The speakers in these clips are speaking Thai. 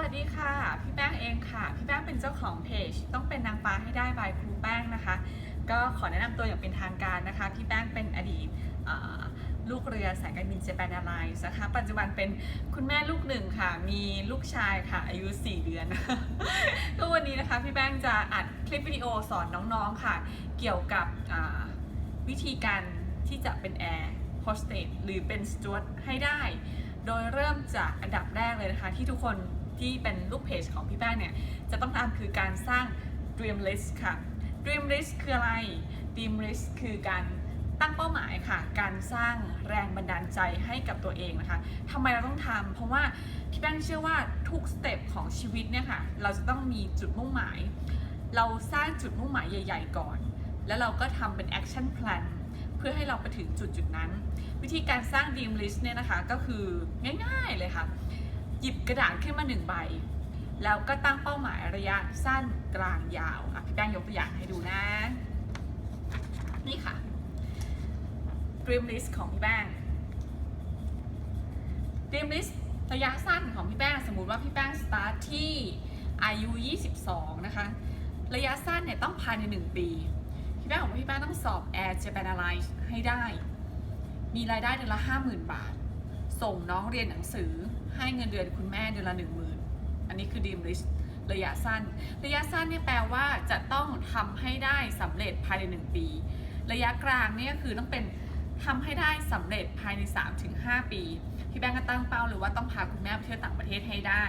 วัสดีค่ะ พี่แป้งเองค่ะ พี่แป้งเป็นเจ้าของเพจต้องเป็นนางฟ้าให้ได้บายครูแป้งนะคะ ก็ขอแนะนำตัวอย่างเป็นทางการนะคะ พี่แป้งเป็นอดีตลูกเรือสายการบินเจแปนแอร์ไลน์นะคะ ปัจจุบันเป็นคุณแม่ลูกหนึ่งค่ะ มีลูกชายค่ะ อายุ 4 เดือน ก็วันนี้นะคะ พี่แป้งจะอัดคลิปวิดีโอสอนน้องๆค่ะ เกี่ยวกับวิธีการที่จะเป็นแอร์โฮสเตสหรือเป็นสจวตให้ได้ โดยเริ่มจากอันดับแรกเลยนะคะ ที่ทุกคน ที่เป็นลูกเพจของพี่แป้งเนี่ย จะต้องทำคือการสร้าง Dream List ค่ะ Dream List คืออะไร Dream List คือการตั้งเป้าหมายค่ะ การสร้างแรงบันดาลใจให้กับตัวเองนะคะทำไมเราต้องทำ เพราะว่าพี่แป้งเชื่อว่าทุกสเต็ปของชีวิตเนี่ยค่ะ เราจะต้องมีจุดมุ่งหมาย เราสร้างจุดมุ่งหมายใหญ่ ๆ ก่อน แล้วเราก็ทำเป็น action plan เพื่อให้เราไปถึงจุดจุดๆนั้น วิธีการสร้าง Dream List เนี่ยนะคะ ก็คือง่ายๆเลยค่ะ หยิบกระดาษขึ้นมาหนึ่งใบ แล้วก็ตั้งเป้าหมายระยะสั้นกลางยาวอะพี่แป้งยกตัวอย่างให้ดูนะ นี่ค่ะ Dream List ของพี่แป้ง Dream List ระยะสั้นของพี่แป้ง สมมุติว่าพี่แป้งสตาร์ทที่อายุ 22 นะคะ ระยะสั้นเนี่ยต้องภายใน 1 ปี พี่แป้งบอกว่าพี่แป้งต้องสอบ Air Japan Airlines ให้ได้ มีรายได้เดือนละ 50,000 บาท ส่งน้องเรียนหนังสือให้เงินเดือนคุณแม่เดือนละ10,000อันนี้คือ Dream List ระยะสั้น ระยะสั้นเนี่ยแปลว่าจะต้องทำให้ได้สำเร็จภายใน 1 ปี ระยะกลางเนี่ยคือต้องเป็นทำให้ได้สำเร็จภายใน 3-5 ปีพี่แบงก์ก็ตั้งเป้าเลยว่าต้องพาคุณแม่ไปเที่ยวต่างประเทศให้ได้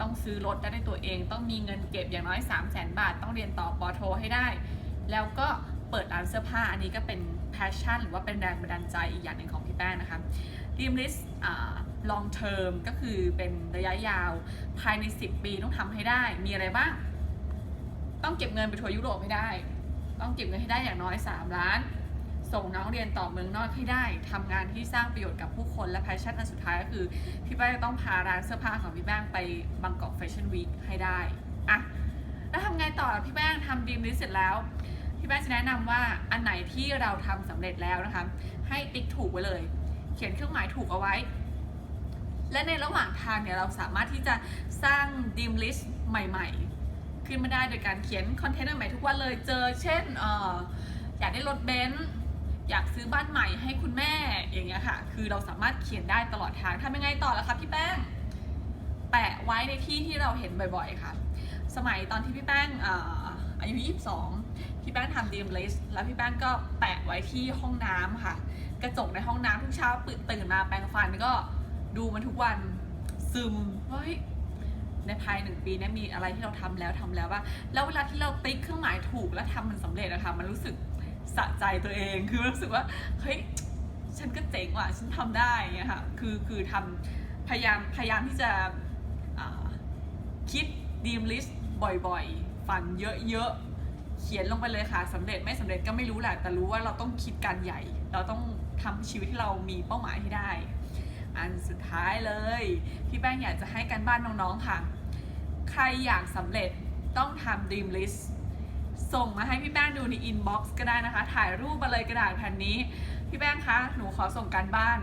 ต้องซื้อรถได้ในตัวเอง ต้องมีเงินเก็บอย่างน้อย 3 0 0 0 0 0 บาท ต้องเรียนต่อปอโทให้ได้ แล้วก็เปิดร้านเสื้อผ้าอันนี้ก็เป็น passion หรือว่าเป็นแรงบันดาลใจอีกอย่างหนึ่งของพี่แป้งนะคะ Dream List อ่า long term ก็คือเป็นระยะยาวภายใน 10 ปีต้องทำให้ได้ มีอะไรบ้าง ต้องเก็บเงินไปทัวร์ยุโรปให้ได้ ต้องเก็บเงินให้ได้อย่างน้อย 3 ล้าน ส่งน้องเรียนต่อเมืองนอกให้ได้ทำงานที่สร้างประโยชน์กับผู้คนและแพชชั่นอันสุดท้ายก็คือ พี่แป้งจะต้องพาร้านเสื้อผ้าของพี่แป้งไปบางกอกแฟชั่นวีคให้ได้อะแล้วทำไงต่อพี่แป้งทำดีมลิสเสร็จแล้วพี่แป้งจะแนะนำว่าอันไหนที่เราทำสำเร็จแล้วนะคะให้ติ๊กถูกไว้เลย เขียนเครื่องหมายถูกเอาไว้ และในระหว่างทางเนี่ยเราสามารถที่จะสร้างดีมลิสใหม่ ๆ ขึ้นมาได้โดยการเขียนคอนเทนต์ใหม่ทุกวันเลยเจอเช่นอออยากได้รถเบนซ์อยากซื้อบ้านใหม่ให้คุณแม่อย่างเงี้ยค่ะ คือเราสามารถเขียนได้ตลอดทางทำยังไงต่อแล่ะคะพี่แป้ง แปะไว้ในที่ที่เราเห็นบ่อยๆค่ะ สมัยตอนที่พี่แป้งเอ่ออายุ22 พี่แป้งทำดีมลิสแล้วพี่แป้งก็แปะไว้ที่ห้องน้ำค่ะ กระจกในห้องน้ำทุกเช้าตื่นตื่นมาแปรงฟันก็ดูมันทุกวันซึมว่าเฮ้ยในภายหนึ่งปีนี้มีอะไรที่เราทำแล้วทำแล้วว่าแล้วเวลาที่เราติ๊กเครื่องหมายถูกแล้วทำมันสำเร็จอะค่ะมันรู้สึกสะใจตัวเองคือรู้สึกว่าเฮ้ยฉันก็เจ๋งว่ะฉันทำได้อย่างเงี้ยค่ะคือคือทำพยายามพยายามที่จะคิดดีมลิสบ่อยๆ ฝันเยอะๆ เขียนลงไปเลยค่ะสำเร็จไม่สำเร็จก็ไม่รู้แหละแต่รู้ว่าเราต้องคิดการใหญ่ เราต้องทำชีวิตที่เรามีเป้าหมายให้ได้ อันสุดท้ายเลย พี่แป้งอยากจะให้การบ้านน้องๆค่ะ ใครอยากสำเร็จต้องทำ Dream List ส่งมาให้พี่แป้งดูใน inbox ก็ได้นะคะ ถ่ายรูปมาเลยกระดาษแผ่นนี้ พี่แป้งคะ หนูขอส่งการบ้าน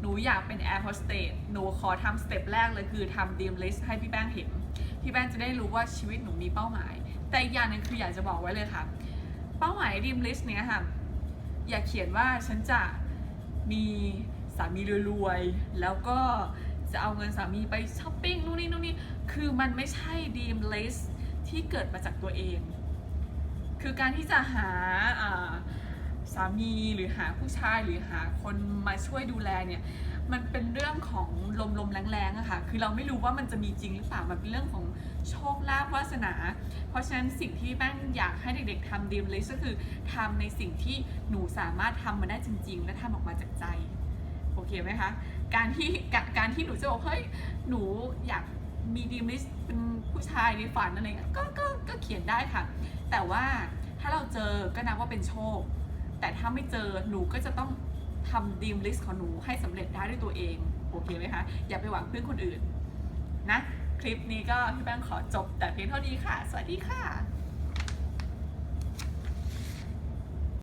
หนูอยากเป็น Air Hostess หนูขอทำสเต็ปแรกเลยคือทำ Dream List ให้พี่แป้งเห็น พี่แป้งจะได้รู้ว่าชีวิตหนูมีเป้าหมาย แต่อีกอย่างหนึ่งคืออยากจะบอกไว้เลยค่ะ เป้าหมาย Dream List เนี้ยค่ะ อย่าเขียนว่าฉันจะมีสามีรวยๆ แล้วก็จะเอาเงินสามีไปช้อปปิ้งนู่นนี่นู่นนี่ คือมันไม่ใช่ Dream List ที่เกิดมาจากตัวเอง คือการที่จะหาอ่า สามีหรือหาผู้ชายหรือหาคนมาช่วยดูแลเนี่ยมันเป็นเรื่องของลมๆแรงๆอะค่ะ คือเราไม่รู้ว่ามันจะมีจริงหรือเปล่า มันเป็นเรื่องของโชคลาภวาสนา เพราะฉะนั้นสิ่งที่แป้งอยากให้เด็กๆทำดีมลิสก็คือทำในสิ่งที่หนูสามารถทำมาได้จริง ๆ และทำออกมาจากใจ โอเคไหมคะ การที่การที่หนูจะบอกเฮ้ย หนูอยากมีดีมลิสเป็นผู้ชายในฝันอะไรเงี้ยก็ก็ก็เขียนได้ค่ะ แต่ว่าถ้าเราเจอก็นับว่าเป็นโชค แต่ถ้าไม่เจอหนูก็จะต้องทำดีมลิสของหนูให้สำเร็จได้ด้วยตัวเอง โอเคไหมคะ อย่าไปหวังพึ่งคนอื่นนะ คลิปนี้ก็พี่แป้งขอจบแต่เพียงเท่านี้ค่ะ สวัสดีค่ะ